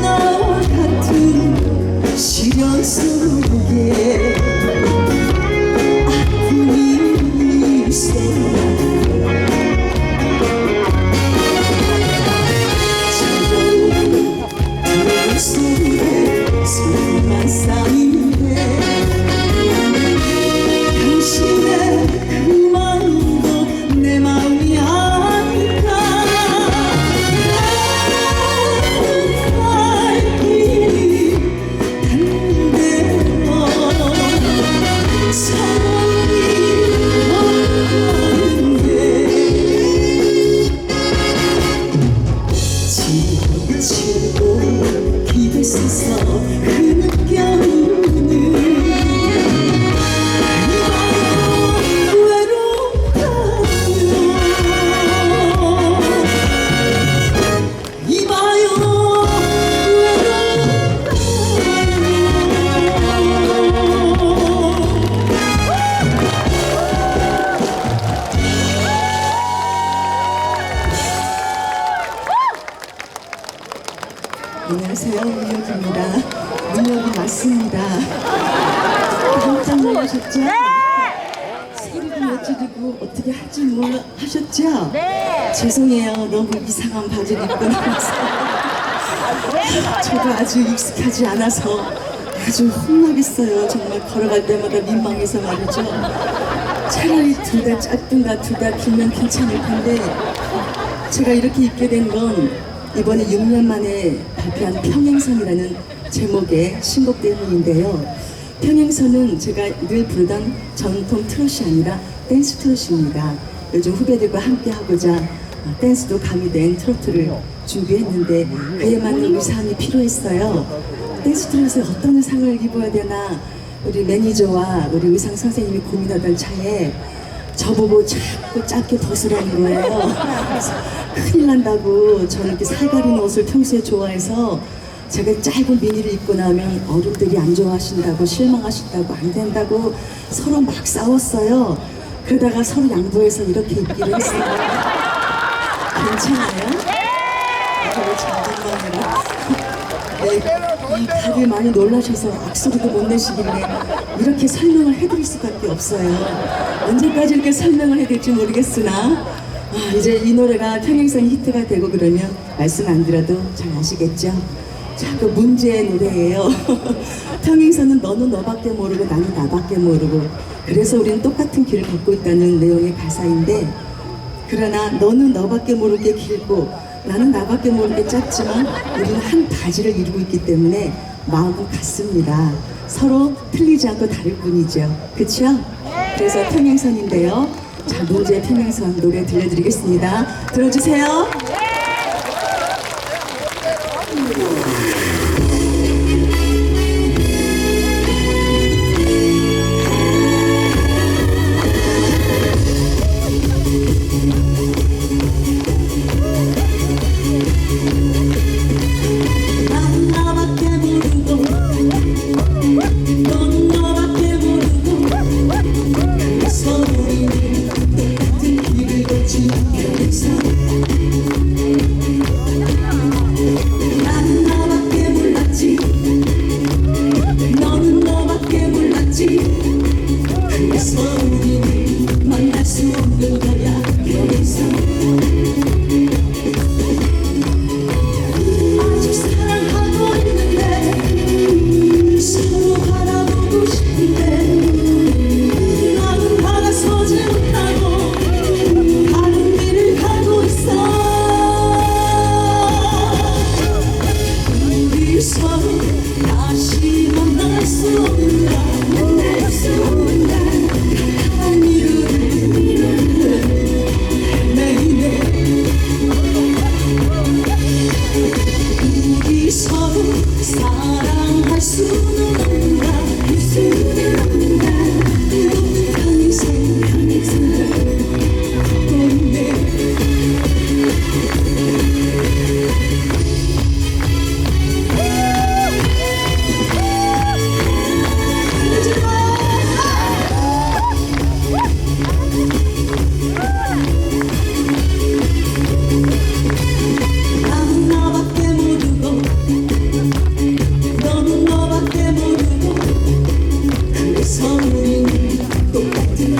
나와 같은 시련 속 기 맞습니다. 깜짝 놀라셨죠? 소리도 못 지르고 어떻게 할 줄 몰라 하셨죠? 네. 죄송해요. 너무 이상한 바지를 입고 나와서. 저도 아주 익숙하지 않아서 아주 혼나겠어요. 정말 걸어갈 때마다 민망해서 말이죠. 차라리 둘 다 짧든가 둘 다 길면 괜찮을 텐데 제가 이렇게 입게 된 건 이번에 6년 만에 발표한 평행선이라는 제목의 신곡 때문인데요. 평행선은 제가 늘 부르던 전통 트롯이 아니라 댄스 트롯입니다. 요즘 후배들과 함께 하고자 어, 댄스도 가미된 트로트를 준비했는데 그에 맞는 의상이 필요했어요. 댄스 트롯에 어떤 의상을 입어야 되나 우리 매니저와 우리 의상 선생님이 고민하던 차에 저보고 자꾸 짧게 벗으라는 거예요. 큰일 난다고 저는 이렇게 살가린 옷을 평소에 좋아해서 제가 짧은 미니를 입고 나면 어른들이 안 좋아하신다고 실망하신다고 안 된다고 서로 막 싸웠어요. 그러다가 서로 양보해서 이렇게 입기로 했어요. 괜찮아요? 저를 장난감이라. 네, 이 다들 많이 놀라셔서 악소리도 못 내시길래 이렇게 설명을 해드릴 수밖에 없어요. 언제까지 이렇게 설명을 해드릴지 모르겠으나 아, 이제 이 노래가 평행선 히트가 되고 그러면 말씀 안 드려도 잘 아시겠죠? 자, 그 문제의 노래예요. 평행선은 너는 너밖에 모르고 나는 나밖에 모르고 그래서 우리는 똑같은 길을 걷고 있다는 내용의 가사인데 그러나 너는 너밖에 모르게 길고 나는 나밖에 모르게 짧지만 우리는 한 바지를 이루고 있기 때문에 마음은 같습니다. 서로 틀리지 않고 다를 뿐이죠. 그렇죠? 그래서 평행선인데요. 자, 노제 평행선 노래 들려드리겠습니다. 들어주세요.